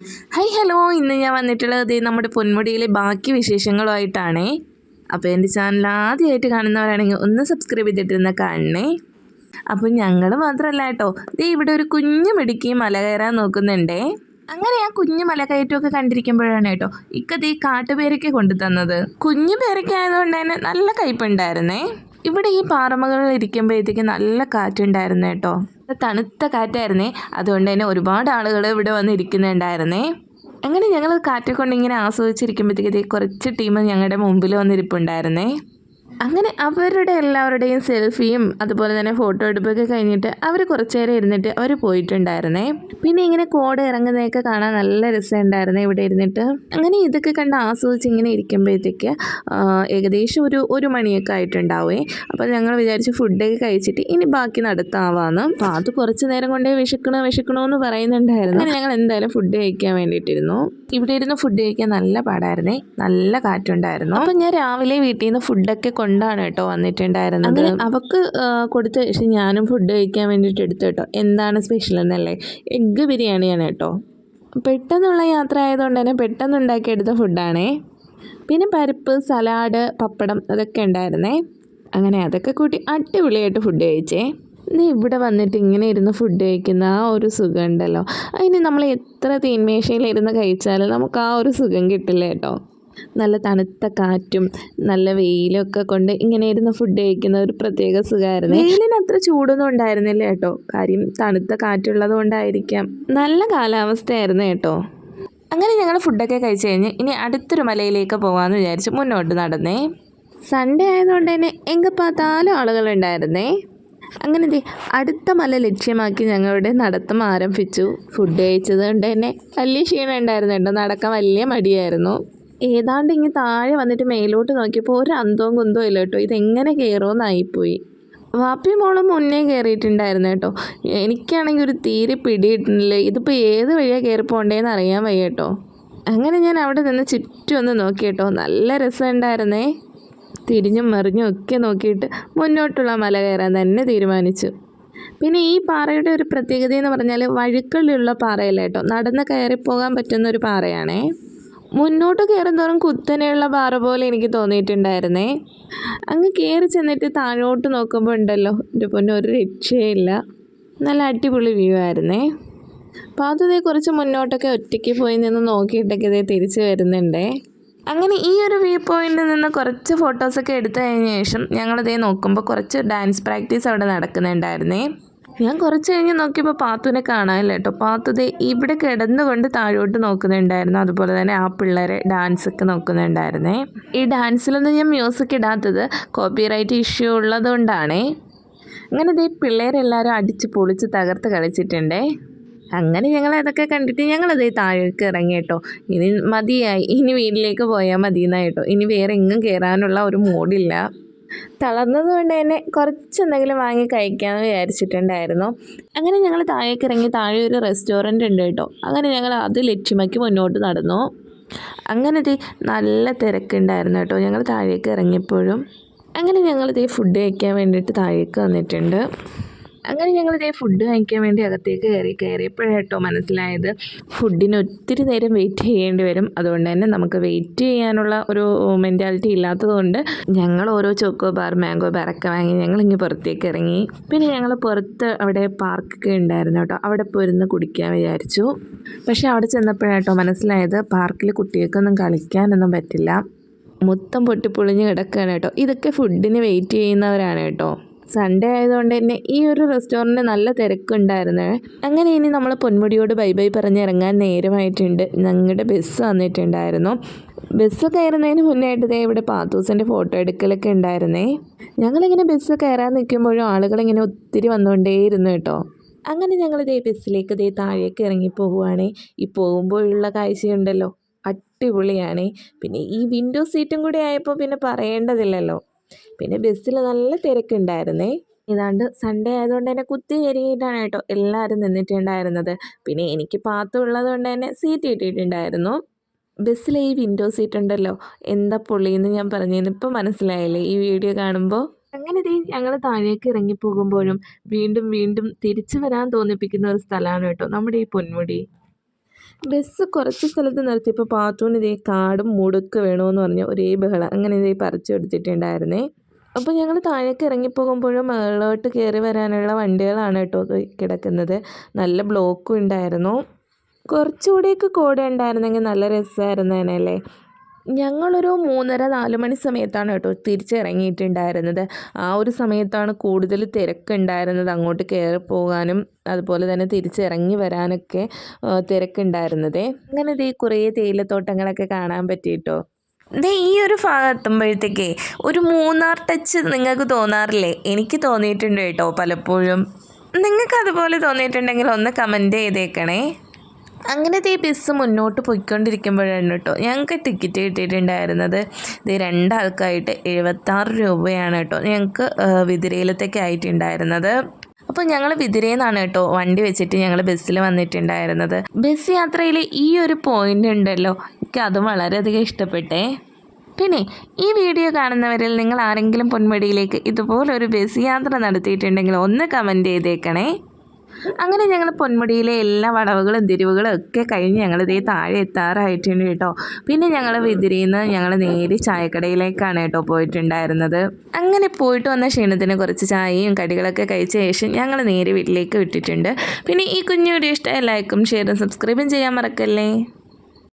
Hi hello ഇന്ന് ഞാൻ വന്നിട്ടുള്ളത് നമ്മുടെ പൊന്മുടിയിലെ ബാക്കി വിശേഷങ്ങളുമായിട്ടാണേ. അപ്പോൾ എന്റെ ചാനൽ ആദ്യമായിട്ട് കാണുന്നവരാണെങ്കിൽ ഒന്ന് സബ്സ്ക്രൈബ് ചെയ്തിട്ടിരുന്ന കാണണേ. അപ്പോൾ ഞങ്ങൾ മാത്രമല്ല കേട്ടോ. ദേ ഇവിടെ ഒരു കുഞ്ഞു മിടുക്കി മല കയറാൻ നോക്കുന്നുണ്ടേ. അങ്ങനെ ആ കുഞ്ഞു മലകയറ്റമൊക്കെ കണ്ടിരിക്കുമ്പോഴാണ് കേട്ടോ ഇക്കത് ഈ കാട്ടുപേരയ്ക്ക് കൊണ്ടു തന്നത്. കുഞ്ഞു പേരയ്ക്ക ആയതുകൊണ്ട് തന്നെ നല്ല കയ്പുണ്ടായിരുന്നേ ഇവിടെ ഈ പാറമകളിൽ ഇരിക്കുമ്പോഴത്തേക്ക് നല്ല കാറ്റുണ്ടായിരുന്നു കേട്ടോ. തണുത്ത കാറ്റായിരുന്നേ. അതുകൊണ്ട് തന്നെ ഒരുപാട് ആളുകൾ ഇവിടെ വന്ന് ഇരിക്കുന്നുണ്ടായിരുന്നേ അങ്ങനെ ഞങ്ങൾ കാറ്റൊക്കെ കൊണ്ട് ഇങ്ങനെ ആസ്വദിച്ചിരിക്കുമ്പോഴത്തേക്ക് കുറച്ച് ടീം ഞങ്ങളുടെ മുമ്പിൽ വന്നിരിപ്പുണ്ടായിരുന്നേ. അങ്ങനെ അവരുടെ എല്ലാവരുടെയും സെൽഫിയും അതുപോലെ തന്നെ ഫോട്ടോ എടുപ്പൊക്കെ കഴിഞ്ഞിട്ട് അവർ കുറച്ചു നേരം ഇരുന്നിട്ട് അവർ പോയിട്ടുണ്ടായിരുന്നേ. പിന്നെ ഇങ്ങനെ കോട് ഇറങ്ങുന്നതൊക്കെ കാണാൻ നല്ല രസമുണ്ടായിരുന്നേ ഇവിടെ ഇരുന്നിട്ട്. അങ്ങനെ ഇതൊക്കെ കണ്ട് ആസ്വദിച്ച് ഇങ്ങനെ ഇരിക്കുമ്പോഴത്തേക്ക് ഏകദേശം ഒരു ഒരു മണിയൊക്കെ ആയിട്ടുണ്ടാവേ. അപ്പോൾ ഞങ്ങൾ വിചാരിച്ച് ഫുഡൊക്കെ കഴിച്ചിട്ട് ഇനി ബാക്കി നടത്താവാന്ന്. അപ്പോൾ അത് കുറച്ച് നേരം കൊണ്ടേ വിശക്കണോ വിശക്കണോ എന്ന് പറയുന്നുണ്ടായിരുന്നു. അങ്ങനെ ഞങ്ങൾ എന്തായാലും ഫുഡ് കഴിക്കാൻ വേണ്ടിയിട്ടിരുന്നു. ഇവിടെ ഇരുന്ന് ഫുഡ് കഴിക്കാൻ നല്ല പാടായിരുന്നേ. നല്ല കാറ്റുണ്ടായിരുന്നു. അപ്പം ഞാൻ രാവിലെ വീട്ടിൽ നിന്ന് ഫുഡൊക്കെ കൊണ്ടാണ് കേട്ടോ വന്നിട്ടുണ്ടായിരുന്നത്. അങ്ങനെ അവക്ക് കൊടുത്ത ശേഷം ഞാനും ഫുഡ് കഴിക്കാൻ വേണ്ടിയിട്ട് എടുത്തു കേട്ടോ. എന്താണ് സ്പെഷ്യൽ എന്നല്ലേ? എഗ്ഗ് ബിരിയാണിയാണ് കേട്ടോ. പെട്ടെന്നുള്ള യാത്ര ആയതുകൊണ്ട് തന്നെ പെട്ടെന്ന് ഉണ്ടാക്കിയെടുത്ത ഫുഡാണേ പിന്നെ പരിപ്പ് സലാഡ് പപ്പടം അതൊക്കെ ഉണ്ടായിരുന്നേ. അങ്ങനെ അതൊക്കെ കൂട്ടി അടിപൊളിയായിട്ട് ഫുഡ് കഴിച്ചേ. നീ ഇവിടെ വന്നിട്ട് ഇങ്ങനെ ഇരുന്ന് ഫുഡ് കഴിക്കുന്ന ആ ഒരു സുഖം ഉണ്ടല്ലോ അതിന് നമ്മൾ എത്ര തീന്മേശയിലിരുന്ന് കഴിച്ചാലും നമുക്ക് ആ ഒരു സുഖം കിട്ടില്ല കേട്ടോ. നല്ല തണുത്ത കാറ്റും നല്ല വെയിലൊക്കെ കൊണ്ട് ഇങ്ങനെ ഇരുന്ന് ഫുഡ് കഴിക്കുന്ന ഒരു പ്രത്യേക സുഖമായിരുന്നു വെയിലിന് അത്ര ചൂടൊന്നും ഉണ്ടായിരുന്നില്ല കേട്ടോ. കാര്യം തണുത്ത കാറ്റുള്ളത് കൊണ്ടായിരിക്കാം. നല്ല കാലാവസ്ഥയായിരുന്നു കേട്ടോ. അങ്ങനെ ഞങ്ങൾ ഫുഡൊക്കെ കഴിച്ചു കഴിഞ്ഞ് ഇനി അടുത്തൊരു മലയിലേക്ക് പോകാമെന്ന് വിചാരിച്ച് മുന്നോട്ട് നടന്നേ. സൺഡേ ആയതുകൊണ്ട് തന്നെ എങ്കിൽ பார்த்தாலும் ആളുകളുണ്ടായിരുന്നേ. അങ്ങനെ അടുത്ത മല ലക്ഷ്യമാക്കി ഞങ്ങളുടെ നടത്തം ആരംഭിച്ചു. ഫുഡ് കഴിച്ചത് കൊണ്ട് തന്നെ വലിയ ക്ഷീണം ഉണ്ടായിരുന്നു കേട്ടോ. നടക്കാൻ വലിയ മടിയായിരുന്നു. ഏതാണ്ട് ഇങ്ങ് താഴെ വന്നിട്ട് മേലോട്ട് നോക്കിയപ്പോൾ ഒരു അന്തവും കുന്തവും ഇല്ല കേട്ടോ. ഇതെങ്ങനെ കയറുമെന്നായിപ്പോയി വാപ്പി മോളും മുന്നേ കയറിയിട്ടുണ്ടായിരുന്നു കേട്ടോ. എനിക്കാണെങ്കിൽ ഒരു തീരെ പിടിയിട്ടില്ല ഇതിപ്പോൾ ഏത് വഴിയാണ് കയറി പോകേണ്ടതെന്ന് അറിയാൻ വയ്യ കേട്ടോ. അങ്ങനെ ഞാൻ അവിടെ നിന്ന് ചുറ്റും ഒന്ന് നോക്കി കേട്ടോ. നല്ല രസമുണ്ടായിരുന്നേ. തിരിഞ്ഞും മറിഞ്ഞും ഒക്കെ നോക്കിയിട്ട് മുന്നോട്ടുള്ള മല കയറാൻ തന്നെ തീരുമാനിച്ചു. പിന്നെ ഈ പാറയുടെ ഒരു പ്രത്യേകത എന്ന് പറഞ്ഞാൽ വഴുക്കളിലുള്ള പാറയല്ല കേട്ടോ. നടന്ന് കയറി പോകാൻ പറ്റുന്ന ഒരു പാറയാണേ. മുന്നോട്ട് കയറുന്തോറും കുത്തനെയുള്ള പാറ പോലെ എനിക്ക് തോന്നിയിട്ടുണ്ടായിരുന്നേ. അങ്ങ് കയറി ചെന്നിട്ട് താഴോട്ട് നോക്കുമ്പോൾ ഉണ്ടല്ലോ എന്റെ പൊന്നെ ഒരു രക്ഷയില്ല. നല്ല അടിപൊളി വ്യൂ ആയിരുന്നേ. അപ്പോൾ കുറച്ച് മുന്നോട്ടൊക്കെ ഒറ്റയ്ക്ക് പോയി നിന്ന് നോക്കിയിട്ടൊക്കെ ഇതേ തിരിച്ചു വരുന്നുണ്ടേ. അങ്ങനെ ഈ ഒരു വ്യൂ പോയിന്റിൽ നിന്ന് കുറച്ച് ഫോട്ടോസൊക്കെ എടുത്തു കഴിഞ്ഞ ശേഷം ഞങ്ങളിതേ നോക്കുമ്പോൾ കുറച്ച് ഡാൻസ് പ്രാക്ടീസ് അവിടെ നടക്കുന്നുണ്ടായിരുന്നേ. ഞാൻ കുറച്ച് കഴിഞ്ഞ് നോക്കിയപ്പോൾ പാത്തുവിനെ കാണാനില്ല കേട്ടോ. പാത്തു ഇവിടെ കിടന്നുകൊണ്ട് താഴോട്ട് നോക്കുന്നുണ്ടായിരുന്നു. അതുപോലെ തന്നെ ആ പിള്ളേരെ ഡാൻസ് ഒക്കെ നോക്കുന്നുണ്ടായിരുന്നേ. ഈ ഡാൻസിലൊന്നും ഞാൻ മ്യൂസിക് ഇടാത്തത് കോപ്പിറൈറ്റ് ഇഷ്യൂ ഉള്ളതുകൊണ്ടാണേ. അങ്ങനെ ദേ പിള്ളേരെല്ലാവരും അടിച്ച് പൊളിച്ച് തകർത്ത് കളിച്ചിട്ടുണ്ടേ. അങ്ങനെ ഞങ്ങൾ അതൊക്കെ കണ്ടിട്ട് ഞങ്ങളതേ താഴേക്ക് ഇറങ്ങി കേട്ടോ. ഇനി മതിയായി. ഇനി വീട്ടിലേക്ക് പോയാൽ മതി എന്നാ കേട്ടോ. ഇനി വേറെ എങ്ങും കയറാനുള്ള ഒരു മൂഡില്ല തളർന്നത് കൊണ്ട് തന്നെ കുറച്ചെന്തെങ്കിലും വാങ്ങി കഴിക്കാമെന്ന് വിചാരിച്ചിട്ടുണ്ടായിരുന്നു. അങ്ങനെ ഞങ്ങൾ താഴേക്ക് ഇറങ്ങി താഴെ ഒരു റെസ്റ്റോറന്റ് ഉണ്ട് കേട്ടോ. അങ്ങനെ ഞങ്ങൾ അത് ലക്ഷ്യമാക്കി മുന്നോട്ട് നടന്നു. അങ്ങനെ ദേ നല്ല തിരക്കുണ്ടായിരുന്നു കേട്ടോ. ഞങ്ങൾ താഴേക്ക് ഇറങ്ങിയപ്പോഴും. അങ്ങനെ ഞങ്ങൾ ഇതേ ഫുഡ് കഴിക്കാൻ വേണ്ടിയിട്ട് താഴേക്ക് വന്നിട്ടുണ്ട്. അങ്ങനെ ഞങ്ങൾ ഇതേ ഫുഡ് വാങ്ങിക്കാൻ വേണ്ടി അകത്തേക്ക് കയറി കയറിയപ്പോഴേട്ടോ മനസ്സിലായത്. ഫുഡിന് ഒത്തിരി നേരം വെയിറ്റ് ചെയ്യേണ്ടി വരും. അതുകൊണ്ട് തന്നെ നമുക്ക് വെയിറ്റ് ചെയ്യാനുള്ള ഒരു മെന്റാലിറ്റി ഇല്ലാത്തതുകൊണ്ട് ഞങ്ങൾ ഓരോ ചോക്കോ ബാർ മാംഗോ ബാറൊക്കെ വാങ്ങി ഞങ്ങൾ ഇങ്ങനെ പുറത്തേക്ക് ഇറങ്ങി. പിന്നെ ഞങ്ങൾ പുറത്ത് അവിടെ പാർക്കൊക്കെ ഉണ്ടായിരുന്നു കേട്ടോ. അവിടെ പോയിരുന്ന് കുടിക്കാൻ വിചാരിച്ചു. പക്ഷേ അവിടെ ചെന്നപ്പോഴാട്ടോ മനസ്സിലായത് പാർക്കിൽ കുട്ടികൾക്കൊന്നും കളിക്കാനൊന്നും പറ്റില്ല. മൊത്തം പൊട്ടിപ്പൊളിഞ്ഞ് കിടക്കുകയാണ് കേട്ടോ. ഇതൊക്കെ ഫുഡിന് വെയിറ്റ് ചെയ്യുന്നവരാണ് കേട്ടോ. സൺഡേ ആയതുകൊണ്ട് തന്നെ ഈ ഒരു റെസ്റ്റോറന്റ് നല്ല തിരക്കുണ്ടായിരുന്നു. അങ്ങനെ ഇനി നമ്മൾ പൊന്മുടിയോട് ബൈ ബൈ പറഞ്ഞ് ഇറങ്ങാൻ നേരമായിട്ടുണ്ട്. ഞങ്ങളുടെ ബസ് വന്നിട്ടുണ്ടായിരുന്നു. ബസ് കയറുന്നതിന് മുന്നായിട്ട് ഇവിടെ പാത്തൂസിന്റെ ഫോട്ടോ എടുക്കലൊക്കെ ഉണ്ടായിരുന്നേ. ഞങ്ങളിങ്ങനെ ബസ് കയറാൻ നിൽക്കുമ്പോഴും ആളുകളിങ്ങനെ ഒത്തിരി വന്നുകൊണ്ടേയിരുന്നു കേട്ടോ. അങ്ങനെ ഞങ്ങൾ ദേ ബസ്സിലേക്ക് ദേ താഴേക്ക് ഇറങ്ങി പോവുകയാണേ. ഈ പോകുമ്പോഴുള്ള കാഴ്ചയുണ്ടല്ലോ. അടിപൊളിയാണ്. പിന്നെ ഈ വിൻഡോ സീറ്റും കൂടി ആയപ്പോൾ പിന്നെ പറയേണ്ടതില്ലല്ലോ. പിന്നെ ബസ്സിൽ നല്ല തിരക്കുണ്ടായിരുന്നേ. ഏതാണ്ട് സൺഡേ ആയതുകൊണ്ട് തന്നെ കുത്തി കയറിയിട്ടാണ് കേട്ടോ എല്ലാവരും നിന്നിട്ടുണ്ടായിരുന്നത്. പിന്നെ എനിക്ക് പാത്രം ഉള്ളത് കൊണ്ട് തന്നെ സീറ്റ് കിട്ടിയിട്ടുണ്ടായിരുന്നു ബസ്സിലെ ഈ വിൻഡോ സീറ്റ് ഉണ്ടല്ലോ എന്താ പൊള്ളിയെന്ന് ഞാൻ പറഞ്ഞതിന് ഇപ്പം മനസ്സിലായില്ലേ ഈ വീഡിയോ കാണുമ്പോൾ അങ്ങനെ ദേ ഞങ്ങൾ താഴേക്ക് ഇറങ്ങി പോകുമ്പോഴും വീണ്ടും വീണ്ടും തിരിച്ചു വരാൻ തോന്നിപ്പിക്കുന്ന ഒരു സ്ഥലമാണ് കേട്ടോ നമ്മുടെ ഈ പൊന്മുടി. ബസ് കുറച്ച് സ്ഥലത്ത് നിർത്തിയപ്പോൾ പാത്തൂന് ഇതേ കാടും മുടുക്ക് വേണമെന്ന് പറഞ്ഞ് ഒരേ ബഹളം. അങ്ങനെ ഇതേ പറിച്ചു കൊടുത്തിട്ടുണ്ടായിരുന്നേ അപ്പോൾ ഞങ്ങൾ താഴേക്ക് ഇറങ്ങിപ്പോകുമ്പോഴും മുകളിലോട്ട് കയറി വരാനുള്ള വണ്ടികളാണ് കേട്ടോ കിടക്കുന്നത്. നല്ല ബ്ലോക്കും ഉണ്ടായിരുന്നു. കുറച്ചുകൂടെയൊക്കെ കൂടെ ഉണ്ടായിരുന്നെങ്കിൽ നല്ല രസമായിരുന്നേനല്ലേ ഞങ്ങളൊരു മൂന്നര നാല് മണി സമയത്താണ് കേട്ടോ തിരിച്ചിറങ്ങിയിട്ടുണ്ടായിരുന്നത്. ആ ഒരു സമയത്താണ് കൂടുതൽ തിരക്കുണ്ടായിരുന്നത് അങ്ങോട്ട് കയറി പോകാനും അതുപോലെ തന്നെ തിരിച്ചിറങ്ങി വരാനൊക്കെ തിരക്കുണ്ടായിരുന്നതേ. അങ്ങനെ ദേ കുറേ തേയിലത്തോട്ടങ്ങളൊക്കെ കാണാൻ പറ്റിയിട്ടോ? ദേ ഈ ഒരു ഭാഗം ഒരു മൂന്നാർ ടച്ച് നിങ്ങൾക്ക് തോന്നാറില്ലേ? എനിക്ക് തോന്നിയിട്ടുണ്ട് കേട്ടോ പലപ്പോഴും. നിങ്ങൾക്ക് അതുപോലെ തോന്നിയിട്ടുണ്ടെങ്കിൽ ഒന്ന് കമന്റ് ചെയ്തേക്കണേ. അങ്ങനെ ഈ ബസ് മുന്നോട്ട് പോയിക്കൊണ്ടിരിക്കുമ്പോഴാണ് കേട്ടോ. ഞങ്ങൾക്ക് ടിക്കറ്റ് കിട്ടിയിട്ടുണ്ടായിരുന്നത് ഇത് രണ്ടാൾക്കായിട്ട് എഴുപത്താറ് രൂപയാണ് കേട്ടോ. ഞങ്ങൾക്ക് വിതിരയിലത്തേക്ക് ആയിട്ടുണ്ടായിരുന്നത്. അപ്പോൾ ഞങ്ങൾ വിതിരയിൽ നിന്നാണ് കേട്ടോ വണ്ടി വെച്ചിട്ട് ഞങ്ങൾ ബസ്സിൽ വന്നിട്ടുണ്ടായിരുന്നത്. ബസ് യാത്രയിൽ ഈ ഒരു പോയിന്റ് ഉണ്ടല്ലോ. എനിക്ക് അത് വളരെയധികം ഇഷ്ടപ്പെട്ടേ. പിന്നെ ഈ വീഡിയോ കാണുന്നവരിൽ നിങ്ങൾ ആരെങ്കിലും പൊന്മുടിയിലേക്ക് ഇതുപോലൊരു ബസ് യാത്ര നടത്തിയിട്ടുണ്ടെങ്കിൽ ഒന്ന് കമന്റ് ചെയ്തേക്കണേ. അങ്ങനെ ഞങ്ങൾ പൊന്മുടിയിലെ എല്ലാ വളവുകളും തിരിവുകളും ഒക്കെ കഴിഞ്ഞ് ഞങ്ങൾ ഇതേ താഴെ എത്താറായിട്ടുണ്ട് കേട്ടോ. പിന്നെ ഞങ്ങൾ വിതിരിയിന്ന് ഞങ്ങൾ നേരെ ചായക്കടയിലേക്കാണ് കേട്ടോ പോയിട്ടുണ്ടായിരുന്നത്. അങ്ങനെ പോയിട്ട് വന്ന ക്ഷീണത്തിന് കുറച്ച് ചായയും കടികളൊക്കെ കഴിച്ച ശേഷം ഞങ്ങൾ നേരെ വീട്ടിലേക്ക് വിട്ടിട്ടുണ്ട്. പിന്നെ ഈ കുഞ്ഞു വീഡിയോ ഇഷ്ടമായ ലൈക്കും ഷെയറും സബ്സ്ക്രൈബും ചെയ്യാൻ മറക്കല്ലേ?